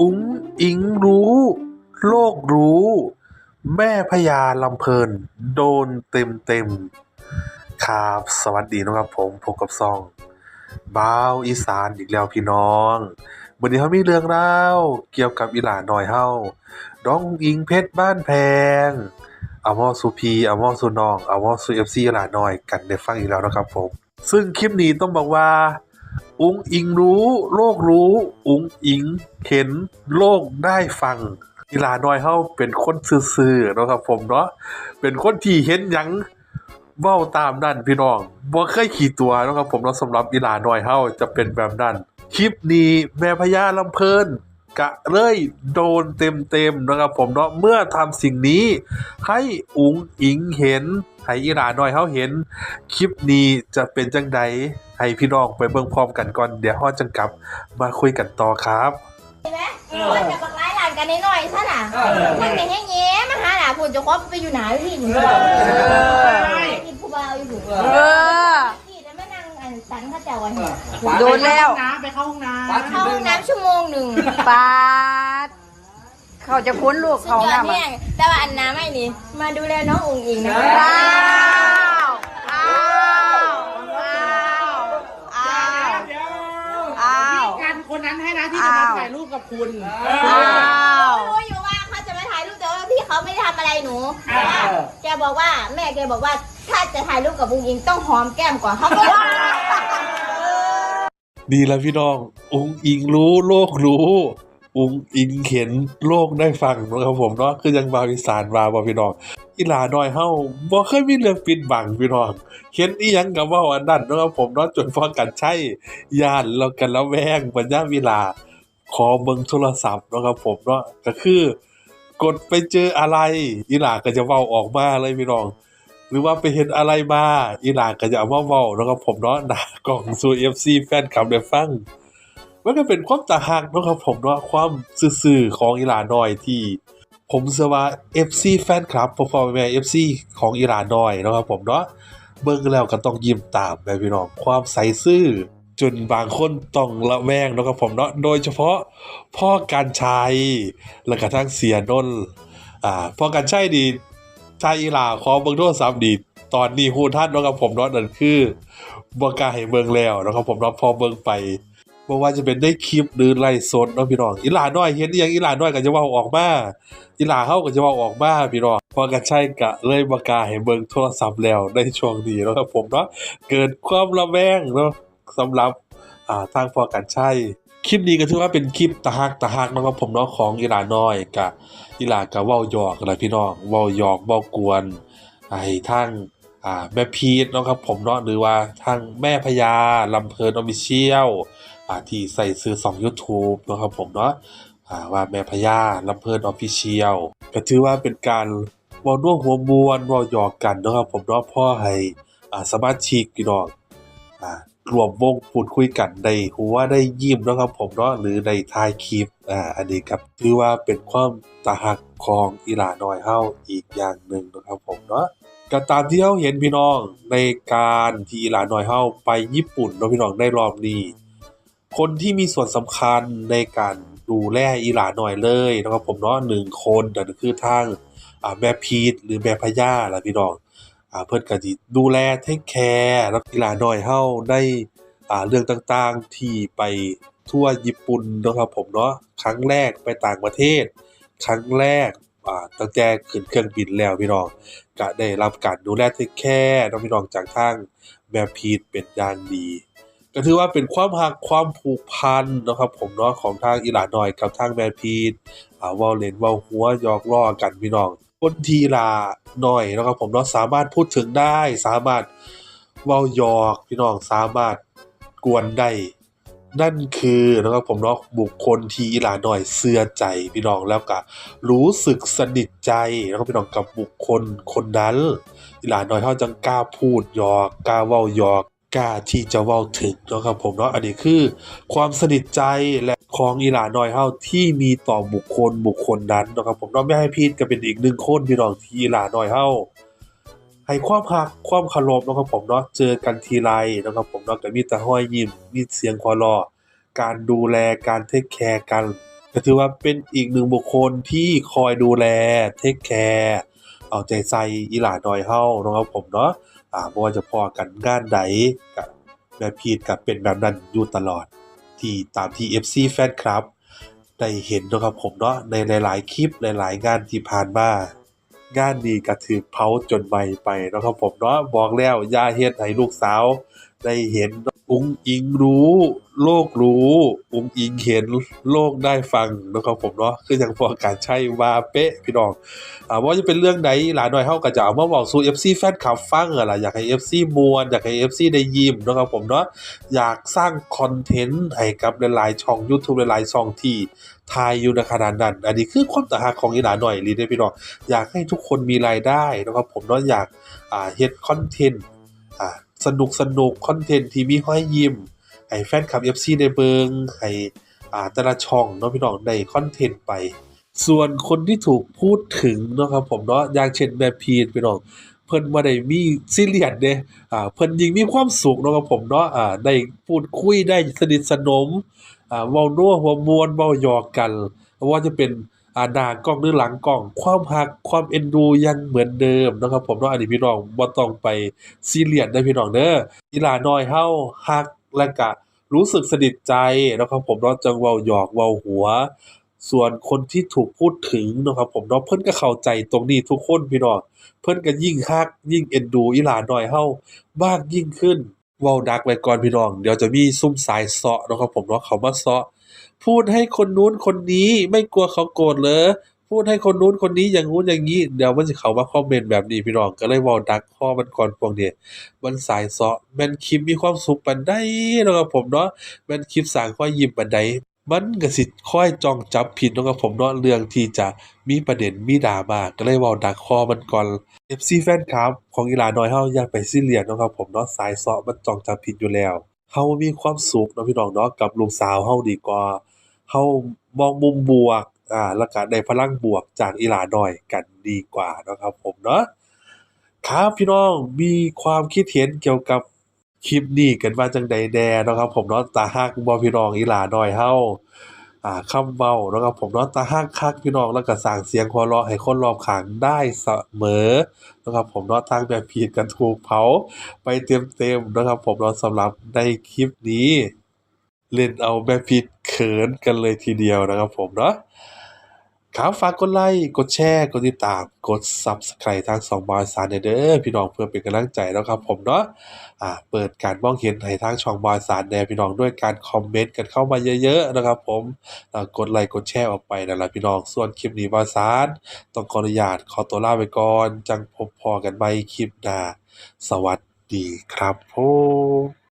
อุ๋งอิงรู้ โลกรู้ แม่พญาลำเพลิน โดนเต็มเต็มครับ สวัสดีนะครับผมพบกับซองบ้าวอีสานอีกแล้วพี่น้องวันนี้เขามีเรื่องเล่าเกี่ยวกับอีหลาน้อยเฮาน้องอิงเพชรบ้านแพงอามอสุพีอามอสุนองอามอสุเอฟซีอีหลาน้อยกันได้ฟังอีกแล้วนะครับผม ซึ่งคลิปนี้ต้องบอกว่า อุงอิงรู้ โลกรู้ อุงอิงเห็นโลกได้ฟังกีฬาน้อยเฮาเป็นคนซื่อๆเนาะครับผมเนาะเป็นคนที่เห็นหยังเว้าตามนั่นพี่น้องบ่เคยขี่ตัวเนาะครับผมเนาะสำหรับกีฬาน้อยเฮาจะเป็นแบบนั้นคลิปนี้แม่พญาลำเพลิน กะเลยโดนเต็มๆนะครับผมเนาะเมื่อทำสิ่งนี้ ให้อุงอิงเห็นให้อีหลาน้อยเฮาเห็น คลิปนี้จะเป็นจังใดให้พี่น้องไปเบิ่งพร้อมกันก่อน เดี๋ยวเฮาจังกลับมาคุยกันต่อครับว่าจะบักไล่หลานกันน้อยๆซะน่ะมันไม่ให้แย้มาหาหล่ะพูดจะคบไปอยู่ไหนพี่หนูกินผู้บ่าวอยู่เออ พี่แล้วมานั่งอันสันข้าเจ้าวันนี้โดนแล้วไปเข้าห้องน้ำเข้าห้องน้ำชั่วโมงหนึ่งปาดเขาจะค้นลูกสุดเขายอดหน้ามาแม่งแต่ว่าอันน้ำไม่นี่มาดูแลน้องอุ๋งอิงนะอ้าวอ้าวอ้าวอ้าวเดี๋ยวอ้าวกันคนนั้นให้นะที่จะมาอ้าวถ่ายรูปกับคุณอ้าวรู้อยู่ว่าเขาจะมาถ่ายรูปแต่ว่าพี่เขาไม่ได้ทำอะไรหนูแต่ว่าแกบอกว่าแม่แกบอกว่าถ้าจะถ่ายรูปกับอุ๋งอิงต้องหอมแก้มก่อนเขาก็ว่า ดีแล้วพี่น้องอุงอิงรู้โลกรู้อุงอิงเห็นโลกได้ฟังนะครับผมเนาะคือยังบาวอีสานมาบ่พี่น้องอีหลาน้อยเฮาบ่เคยมีเรื่องปิดบังพี่น้องเห็นอีหยังก็เว้าอันนั้นนะครับผมเนาะจนพอกันใช้ย่านแล้วกันและแวงปัญญาเวลา ขอเบิ่งโทรศัพท์นะครับผมเนาะก็คือ กดไปเจออะไรอีหลาก็จะเว้าออกมาเลยพี่น้อง หรือว่าไปเห็นอะไรมาอีหลาก็จะเอามาเว้าแล้วก็ผมเนาะนากล่องสู่ FC แฟนคลับได้ฟังมันก็เป็นความตาหักเนาะครับผมเนาะความซื่อๆของอีหลาน้อยที่ ผมเชื่อว่า FC แฟนคลับพ่อๆแม่ๆ FC ของอีหลาน้อยนะครับผมเนาะเบิ่งแล้วก็ต้องยิ้มตามแม่พี่น้องความใสซื่อจนบางคนต้องละแวงนะครับผมเนาะโดยเฉพาะพ่อการชัยแล้วก็ทั้งเสียนนอ่าพ่อการชัยดี ชาอีหลาขอเบิ่งโทรศัพท์ดี ตอนนี้ฮู้ทันนาะครับผมเนาะนั่นคือบ่กาให้เบิ่งแล้วนะครับผมเนาะพอเบิงไปบ่ว่าจะเป็นได้คลิปหรือไลฟ์สดเนาะพี่น้องอีหลาน้อยเห็นอีหยังอีหลาน้อยก็จะว้าออกมาอีหลาเฮาก็จะว้าออกมาพี่น้องพอกันใช่กะเลยบ่กาให้เบิ่งโทรศัพท์แล้วในช่วงนี้นะครับผมเนาะเกิดความระแวงเนาะสำหรับอ่าทางพอกันใช่ คลิปนี้ก็ถือว่าเป็นคลิปตะฮักตะฮักนะครับผมเนาะของอีหลาน้อยกะอีหลาก็เว้าหยอกนั่นแหละพี่น้องว้าหยอกว้ากวนให้ทางอ่าแม่พีทนะครับผมเนาะหรือว่าทางแม่พญาลำเพลินออฟฟิเชียลอ่าที่ใส่ซื้อสอง YouTube เนะครับผมเนาะอ่าว่าแม่พญาลำเพลินออฟฟิเชียลก็ถือว่าเป็นการว้าน่วหัวมวนว้าหยอกกันนะครับผมเนาะพ่อให้อ่าสมาชิกพี่น้องอ่า รวมวงพูดคุยกันได้หัวได้ยิ้มนะครับผมเนาะหรือได้ายคลิปอ่าอันนี้ครับถือว่าเป็นความตาหักของอีหลาน้อยเฮาอีกอย่างหนึ่งนะครับผมเนาะก็ตามที่เราเห็นพี่น้องในการที่อีหลาน้อยเฮาไปญี่ปุ่นเนาะพี่น้องในรอบนี้ คนที่มีส่วนสำคัญในการดูแลอีหลาหน่อยเลยนะครับผมเนาะหนึ่งคนนั่นคือทางอ่าแม่พีทหรือแม่พญาล่ะพี่น้อง อ่าเพิ่นก็สิดูแลเทคแคร์แล้วอีหลาน้อยเฮาได้อ่าเรื่องต่างๆ ที่ไปทั่วญี่ปุ่นเนาะครับผมเนาะครั้งแรกไปต่างประเทศ ครั้งแรกอ่าตั้งแต่ขึ้นเครื่องบินแล้วพี่น้องก็ได้รับการดูแลเทคแคร์นาะพี่น้องจากทางแม่พีทเป็นอย่างดีก็ถือว่าเป็นความหักความผูกพันนะครับผมเนาะของทางอีหลาน้อยกับทางแมนพีทอ่าว้าเล่นว้าหัวหยอกล้อกันพี่น้อง คนทีอีหลาน้อยนะครับผมเนาะสามารถพูดถึงได้ สามารถเว้ายอกพี่น้องสามารถกวนได้นั่นคือนะครับผมเนาะบุคคลทีหลาน้อยเชื่อใจพี่น้องแล้วก็รู้สึกสนิทใจนะครับพี่น้องกับบุคคลคนนั้นอีหลาหน้อยเฮาจังกล้าพูดยอกกล้าเว้ายอก กล้าที่จะเว้าถึงเนาะครับผมเนาะอันนี้คือความสนิทใจและของอีหลาน้อยเฮาที่มีต่อบุคคลบุคคลนั้นเนาะครับผมเนาะแม่ให้พีทก็เป็นอีกหนึ่งคนพี่น้องที่อีหลาน้อยเฮาให้ความรักความคารพเนาะครับผมเนาะเจอกันทีไรเนาะครับผมเนาะก็มีแต่รอยยิ้มมีเสียงหัวเราะการดูแลการเทคแคร์กันก็ถือว่าเป็นอีกหนึ่งบุคคลที่คอยดูแลเทคแคร์เอาใจใส่อีหลาน้อยเฮาเนาะครับผมเนาะ อ่าบ่ว่าจะพอกันงานใดกับแม่พีทกับเป็นแบบนั้นอยู่ตลอด ที่ตามที่ FC แฟนคลับ ได้เห็นนะครับผมเนาะในหลายๆคลิปหลาย ๆ งานที่ผ่านมางานนี้ก็ถือเผาจนใบไปนะครับผมเนาะบอกแล้วย่าเฮ็ดให้ลูกสาวได้เห็น องอิงรู้ โลกรู้องอิงเห็นโลกได้ฟังนะครับผมเนาะคืออย่างพอการใช้ว่าเป๊ะพี่น้องอ่าว่าจะเป็นเรื่องใดหลานน้อยเฮาก็จะเอามาบอกสู่ FC แฟนคลับฟังอะล่ะอยากให้ FC มวนอยากให้ FC ได้ยิ้มนะครับผมเนาะอยากสร้างคอนเทนต์ให้กับหลายๆช่อง YouTube หลายๆช่องที่ทายอยู่ในขนาดนั้น อันนี้คือความตาหักของอีหลาน้อยลีเด้พี่น้องอยากให้ทุกคนมีรายได้นะครับผมเนาะอยากอ่าเฮ็ดคอนเทนต์อ่า สนุกสนุกคอนเทนต์ที่มีห้อยยิ้มให้แฟนคลับ FC ได้เบิงให้อ่าแต่ละช่องเนาะพี่น้องได้คอนเทนต์ไป ส่วนคนที่ถูกพูดถึงเนาะครับผมเนาะอย่างเช่นแม่พีนพี่น้องเพิ่นบ่ได้มีซีเรียสเด้อ่าเพิ่นยิงมีความสุขเนาะครับผมเนาะอ่าได้พูดคุยได้สนิทสนมอ่าเว้านัวหัวมวนเว้าหยอกกันว่าจะเป็น หน้ากล้องหรือหลังกล้อง ความรักความเอ็นดูยังเหมือนเดิมนะครับ ผมเนาะอันนี้พี่น้องบ่ต้องไปซีเรียสเด้พี่น้องเด้ออีหลาน้อยเฮาฮักและก็รู้สึกสนิทใจนะครับผมเนาะจังเว้าหยอกเว้าหัว ส่วนคนที่ถูกพูดถึงนะครับผมเนาะเพิ่นก็เข้าใจตรงนี้ทุกคนพี่น้องเพิ่นก็ยิ่งฮักยิ่งเอ็นดูอีหลาน้อยเฮามากยิ่งขึ้นเว้าดักไว้ก่อนพี่น้อง เดี๋ยวจะมีซุ่มสายเซาะนะครับผมเนาะเขามาเซาะ พูดให้คนนู้นคนนี้ไม่กลัวเขาโกรธเหรอพูดให้คนนู้นคนนี้อย่างงู้นอย่างงี้เดี๋ยวมันสิเข้ามาคอมเมนต์แบบนี้พี่น้องก็เลยเว้าดักคอมันก่อนพวกนี้มันสายเซาะแมนคลิปมีความสุขปานใดเนาะครับผมเนาะแมนคลิปสางรอยยิ้มปานใดมันก็สิคอยจ้องจับผิดเนาะครับผมเนาะเรื่องที่จะมีประเด็นมีดราม่าก็เลยว้าดักคอมันก่อน FC แฟนคลับของอีหลาน้อยเฮาอย่าไปซีเรียสเนาะครับผมเนาะสายเซาะมันจ้องจับผิดอยู่แล้ว เรามีความสุขเนาะพี่น้องเนาะกับลูกสาวเฮาดีกว่าเฮามองมุมบวก อ่า แล้วก็ได้พลังบวกจากอีหลาน้อยกันดีกว่าเนาะครับผมเนาะครับพี่น้องมีความคิดเห็นเกี่ยวกับคลิปนี้กันว่าจังใดแหน่เนาะครับ ผมเนาะตาฮักบ่พี่น้องอีหลาน้อยเฮา อ่าคำเบาแล้วก็ผมเนาะตาหักคักพี่น้องแล้วก็สั่งเสียงหัวเราะให้คนรอบข้างได้เสมอนะครับผมเนาะทางแบบผิดกันถูกเผาไปเต็มๆนะครับผมเนาะสำหรับในคลิปนี้ เล่นเอาแม่พิดเขินกันเลยทีเดียวนะครับผมเนาะ ครับฝากกดไลค์ กดแชร์ กดติดตาม กด Subscribe ทางสองบอยสารเด้อพี่น้องเพื่อเป็นกำลังใจนะครับผมเนาะอ่าเปิดการมองเห็นให้ทางช่องบอยสารแน่พี่น้องด้วยการคอมเมนต์กันเข้ามาเยอะๆนะครับผมกดไลค์กดแชร์ออกไปนั่นแหละพี่น้องส่วนคลิปนี้บอยสารต้องขออนุญาตขอตัวลาไปก่อน จังพบพอกันใหม่คลิปหน้าสวัสดีครับผม